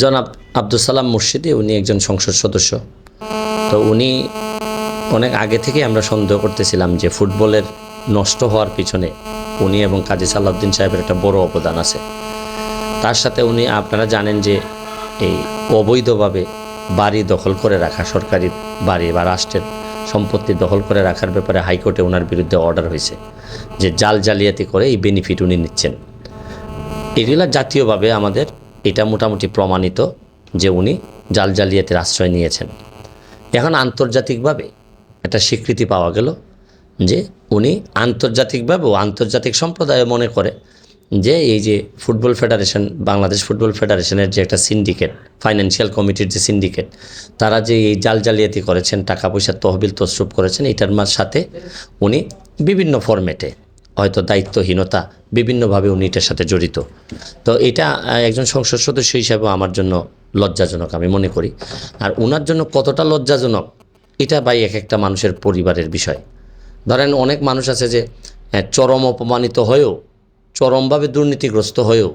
জনাব আব্দুল সালাম মুর্শিদি উনি একজন সংসদ সদস্য। তো উনি অনেক আগে থেকে আমরা সন্দেহ করতেছিলাম যে ফুটবলের নষ্ট হওয়ার পিছনে উনি এবং কাজী সালাউদ্দিন সাহেবের একটা বড় অবদান আছে। তার সাথে উনি, আপনারা জানেন যে এই অবৈধভাবে বাড়ি দখল করে রাখা, সরকারি বাড়ি বা রাষ্ট্রের সম্পত্তি দখল করে রাখার ব্যাপারে হাইকোর্টে ওনার বিরুদ্ধে অর্ডার হয়েছে যে জাল জালিয়াতি করে এই বেনিফিট উনি নিচ্ছেন। এগুলা জাতীয়ভাবে আমাদের এটা মোটামুটি প্রমাণিত যে উনি জাল জালিয়াতির আশ্রয় নিয়েছেন। এখন আন্তর্জাতিকভাবে একটা স্বীকৃতি পাওয়া গেল যে উনি আন্তর্জাতিকভাবে ও আন্তর্জাতিক সম্প্রদায় মনে করে যে এই যে ফুটবল ফেডারেশন, বাংলাদেশ ফুটবল ফেডারেশনের যে একটা সিন্ডিকেট, ফাইন্যান্সিয়াল কমিটির যে সিন্ডিকেট, তারা যে এই জাল জালিয়াতি করেছেন, টাকা পয়সার তহবিল তসরুপ করেছেন, এটার সাথে উনি বিভিন্ন ফরম্যাটে হয়তো দায়িত্বহীনতা বিভিন্নভাবে উনি এটার সাথে জড়িত। তো এটা একজন সংসদ সদস্য হিসাবে আমার জন্য লজ্জাজনক আমি মনে করি। আর ওনার জন্য কতটা লজ্জাজনক, এটা ভাই এক একটা মানুষের পরিবারের বিষয়। ধরেন অনেক মানুষ আছে যে চরম অপমানিত হয়েও, চরমভাবে দুর্নীতিগ্রস্ত হয়েও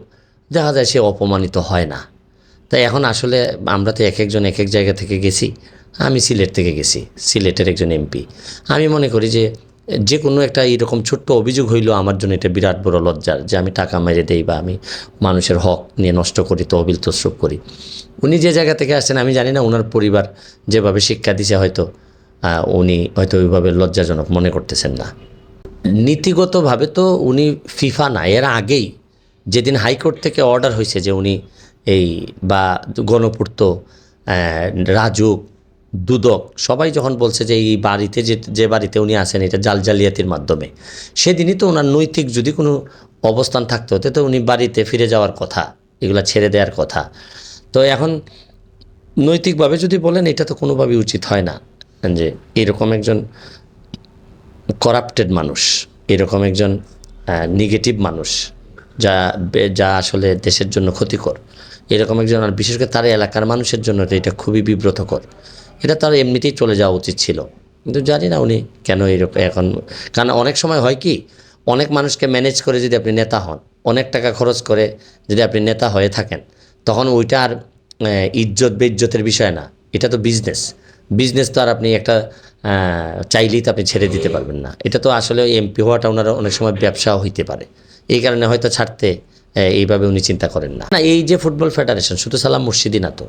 দেখা যায় সে অপমানিত হয় না। তাই এখন আসলে আমরা তো এক একজন এক এক জায়গা থেকে গেছি, আমি সিলেট থেকে গেছি, সিলেটের একজন এমপি। আমি মনে করি যে যে কোনো একটা এরকম ছোট্ট অভিযোগ হইল আমার জন্য এটা বিরাট বড় লজ্জার যে আমি টাকা মেরে দেই বা আমি মানুষের হক নিয়ে নষ্ট করি, তহবিল তসরুপ করি। উনি যে জায়গা থেকে আসছেন, আমি জানি না ওনার পরিবার যেভাবে শিক্ষা দিছে হয়তো উনি হয়তো ওইভাবে লজ্জাজনক মনে করতেছেন না। নীতিগতভাবে তো উনি ফিফা না, এর আগেই যেদিন হাইকোর্ট থেকে অর্ডার হয়েছে যে উনি এই বা গণপূর্ত রাজুক দুদক। সবাই যখন বলছে যে এই বাড়িতে যে যে বাড়িতে উনি আসেন এটা জাল জালিয়াতির মাধ্যমে, সেদিনই তো ওনার নৈতিক যদি কোনো অবস্থান থাকতে হতে তো উনি বাড়িতে ফিরে যাওয়ার কথা, এগুলো ছেড়ে দেওয়ার কথা। তো এখন নৈতিকভাবে যদি বলেন, এটা তো কোনোভাবেই উচিত হয় না যে এরকম একজন করাপ্টেড মানুষ, এরকম একজন নেগেটিভ মানুষ, যা যা আসলে দেশের জন্য ক্ষতিকর, এরকম একজন, আর বিশেষ করে তার এলাকার মানুষের জন্য এটা খুবই বিব্রতকর। এটা তার এমনিতেই চলে যাওয়া উচিত ছিল। কিন্তু জানি না উনি কেন এরকম এখন, কারণ অনেক সময় হয় কি, অনেক মানুষকে ম্যানেজ করে যদি আপনি নেতা হন, অনেক টাকা খরচ করে যদি আপনি নেতা হয়ে থাকেন, তখন ওইটা আর ইজ্জত বেইজ্জতের বিষয় না। এটা তো বিজনেস বিজনেস তো আর আপনি একটা চাইলেই তো আপনি ছেড়ে দিতে পারবেন না। এটা তো আসলে এমপি হওয়াটা ওনার অনেক সময় ব্যবসাও হইতে পারে। এই কারণে হয়তো ছাড়তে এইভাবে উনি চিন্তা করেন না। না, এই যে ফুটবল ফেডারেশন, শুধু সালাম মুর্শিদি না তো।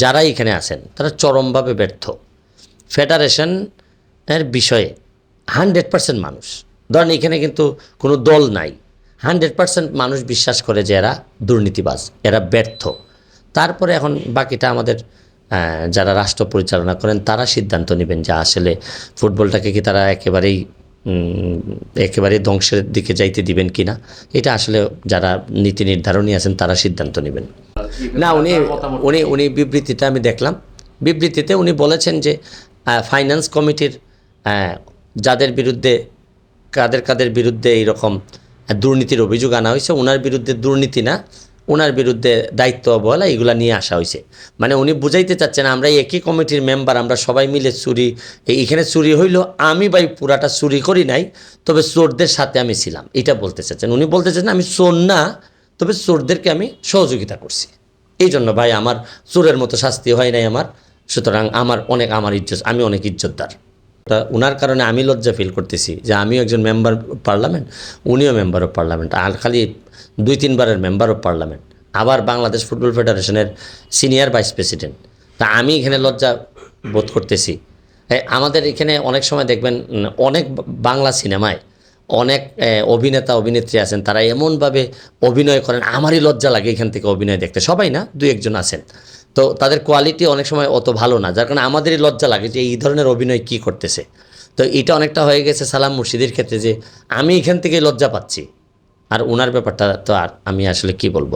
যারা এখানে আছেন, তারা চরমভাবে ব্যর্থ। ফেডারেশন এর বিষয়ে হান্ড্রেড পার্সেন্ট মানুষ। ধরেন এখানে কিন্তু কোনো দল নাই। হান্ড্রেড পার্সেন্ট মানুষ বিশ্বাস করে যে এরা দুর্নীতিবাজ, এরা ব্যর্থ। তারপরে এখন বাকিটা আমাদের যারা রাষ্ট্র পরিচালনা করেন, তারা সিদ্ধান্ত নেবেন যে আসলে ফুটবলটাকে কি তারা একেবারেই একেবারে ধ্বংসের দিকে যাইতে দিবেন কি না এটা আসলে যারা নীতি নির্ধারণী আছেন, তারা সিদ্ধান্ত নেবেন। না উনি উনি উনি বিবৃতিটা আমি দেখলাম। বিবৃতিতে উনি বলেছেন যে ফাইন্যান্স কমিটির যাদের বিরুদ্ধে কাদের কাদের বিরুদ্ধে এইরকম দুর্নীতির অভিযোগ আনা হয়েছে ওনার বিরুদ্ধে দুর্নীতি না ওনার বিরুদ্ধে দায়িত্ব অবহেলা এগুলা নিয়ে আসা হয়েছে। মানে উনি বুঝাইতে চাচ্ছেন আমরা একই কমিটির মেম্বার আমরা সবাই মিলে চুরি এই- এখানে চুরি হইল আমি ভাই পুরাটা চুরি করি নাই তবে চোরদের সাথে আমি ছিলাম। এটা বলতে চাচ্ছেন। উনি বলতে চাচ্ছেন আমি চোর না তবে চোরদেরকে আমি সহযোগিতা করছি। এই জন্য ভাই আমার চোরের মতো শাস্তি হয় নাই আমার। সুতরাং আমার অনেক আমার ইজ্জত আমি অনেক ইজ্জতদার। তা ওনার কারণে আমি লজ্জা ফিল করতেছি যে আমিও একজন মেম্বার পার্লামেন্ট উনিও মেম্বার অফ পার্লামেন্ট আর খালি দুই তিনবারের মেম্বার অফ পার্লামেন্ট আবার বাংলাদেশ ফুটবল ফেডারেশনের সিনিয়র ভাইস প্রেসিডেন্ট তা আমি এখানে লজ্জা বোধ করতেছি। আমাদের এখানে অনেক সময় দেখবেন, অনেক বাংলা সিনেমায় অনেক অভিনেতা, অভিনেত্রী আছেন, তারা এমনভাবে অভিনয় করেন, আমারই লজ্জা লাগে এখান থেকে অভিনয় দেখতে। সবাই না? দু একজন আছেন। তো তাদের কোয়ালিটি অনেক সময় অত ভালো না, যার কারণে আমাদেরই লজ্জা লাগে যে এই ধরনের অভিনয় কি করতেছে। তো এটা অনেকটা হয়ে গেছে সালাম মুর্শিদের ক্ষেত্রে যে আমি এখান থেকে লজ্জা পাচ্ছি। আর ওনার ব্যাপারটা তো আর আমি আসলে কি বলব